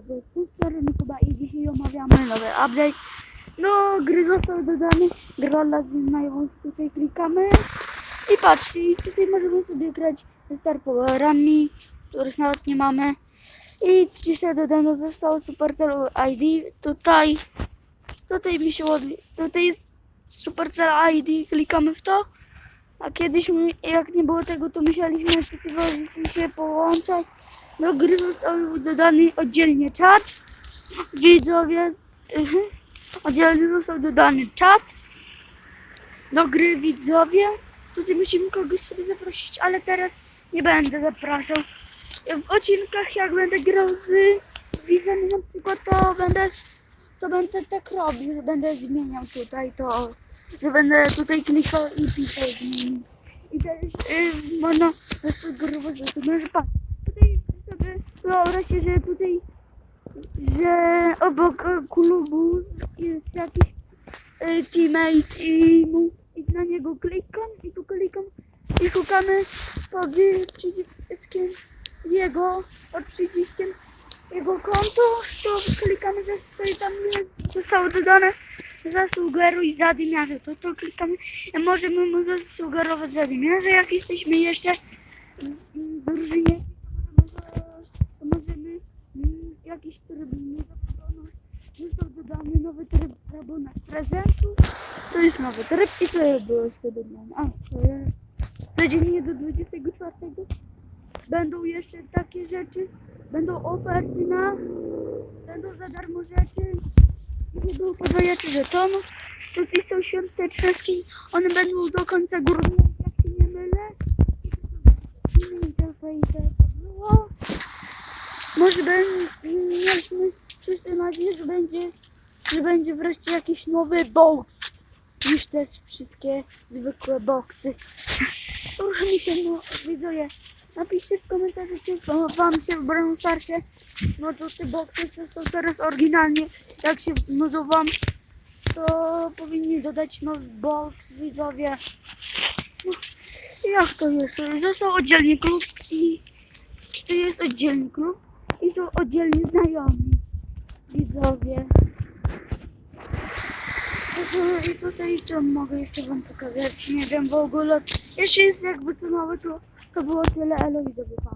z i dzisiaj omawiamy nowy update. No, gry został dodany, Grola znają, tutaj klikamy i patrzcie, tutaj możemy sobie grać Star Powerami, których nawet nie mamy. I dzisiaj dodano zostało Supercell ID, tutaj, tutaj mi się odli, tutaj jest Supercell ID, klikamy w to. A kiedyś, jak nie było tego, to musieliśmy się połączać. Do gry został dodany oddzielnie czat. Widzowie, mhm. oddzielnie został dodany czat. Do gry widzowie. Tutaj musimy kogoś sobie zaprosić, ale teraz nie będę zapraszał. W odcinkach jak będę grał z widzami na przykład, to będę, to będę tak robił, że będę zmieniał tutaj to, że będę tutaj klikał i pisał. I też yy, można zasugerować, że to pan. Tutaj sobie wyobraźcie, że tutaj, że obok klubu jest jakiś e, teammate i, mu, i na niego klikam i tu klikam i szukamy pod przyciskiem jego, pod przyciskiem jego konto, to klikamy, i tam zostało dodane zasugeruj zadymiarze, to to klikamy możemy mu zasugerować zadymiarze, jak jesteśmy jeszcze w drużynie, zaproponować. Został dodany nowy tryb rabunek prezentu. To jest nowy tryb i to było jeszcze dodane. A, to codziennie do 24 będą jeszcze takie rzeczy, będą oferty na, będą za darmo rzeczy, było podajecie żetonów. Tutaj są świąteczne one będą do końca grudnia, jak się nie mylę. I to fajne to było. Może będziemy wszyscy nadzieję, że będzie, że będzie wreszcie jakiś nowy box niż te wszystkie zwykłe boxy. Trochę mi się no, widzowie. Napiszcie w komentarzu, czy wam się w Brawl Starsie to te boxy co są teraz oryginalnie. Jak się nudzą wam, to powinni dodać nowy box, widzowie. No, jak to jest? Został oddzielnie klub i to jest oddzielny klub i są oddzielni znajomi widzowie. I tutaj co mogę jeszcze wam pokazać? Nie wiem w ogóle. Jeszcze jest jakby to nowe, to, to było tyle Elo i.